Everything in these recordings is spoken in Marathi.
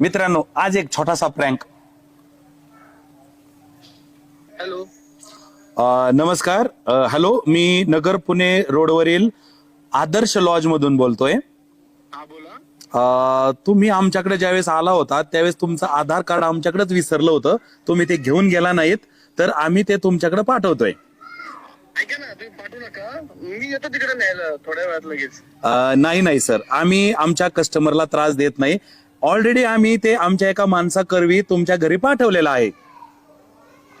मित्रांनो आज एक छोटासा प्रँक हॅलो. नमस्कार. हॅलो मी नगर पुणे रोडवरील आदर्श लॉज मधून बोलतोय. हा अ, तुम्ही आमच्याकडे ज्यावेळेस आला होता त्यावेळेस तुमचं आधार कार्ड आमच्याकडेच विसरलं होतं. तुम्ही ते घेऊन गेला नाहीत तर आम्ही ते तुमच्याकडे पाठवतोय. ऐका ना तुम्ही पाठवू नका. मी येतो तिकडे न्यायला थोड्या वेळात लगेच. अ, नाही नाही सर. आम्ही आमच्या कस्टमरला त्रास देत नाही. ऑलरेडी आम्ही ते आमच्या एका माणसाकरवी तुमच्या घरी पाठवलेलं आहे.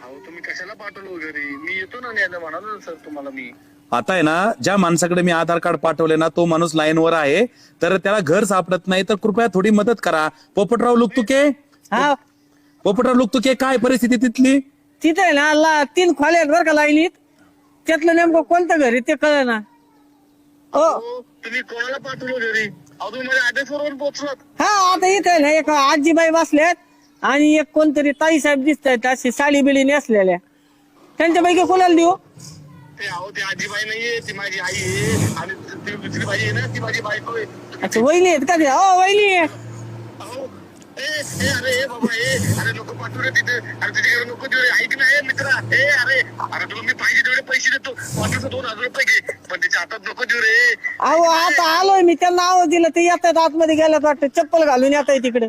अहो तुम्ही कशाला पाठवलो घरी? मी येतो ना न्यायला म्हणालो ना सर तुम्हाला मी. आता आहे ना ज्या माणसाकडे मी आधार कार्ड पाठवले ना तो माणूस लाईनवर आहे. तर त्याला घर सापडत नाही तर कृपया थोडी मदत करा. पोपटराव लुकतुके? हा. पोपटराव लुकतुके काय परिस्थिती तिथली? तिथे आहे ना ला तीन खोल्या आहेत बरं का लाईनीत. त्यातलं नेमकं कोणतं घर आहे ते कळ ना हो. अहो, तुम्ही कोणाला पाठवलो घरी? हा आता इथे ना एक आजीबाई बसल्यात आणि एक कोणतरी ताई साहेब दिसत आहेत अशी साडी बिडी नेसलेल्या. त्यांच्यापैकी कोणाला देऊ? आजीबाई नाहीये ती माझी आई आहे. आणि ती दुसरी बाई आहे ना ती माझी बायको आहे. अच्छा वहिनी आहेत का ते? हो वहिनी आहे. हे अरे बाबा ए अरे नको पाठवू रे तिथे. अरे तिथे नको देऊ ऐक ना हे मित्रा ए अरे अरे तुला मी पाहिजे तेवढे पैसे देतो. पाठवतो दोन हजार रुपये घे. पण त्याच्या हातात नको देऊ रे. अहो आता आलोय मी. त्यांना आवाज दिला ते येतात आतमध्ये गेल्यात वाटतं. चप्पल घालून येत आहे तिकडे.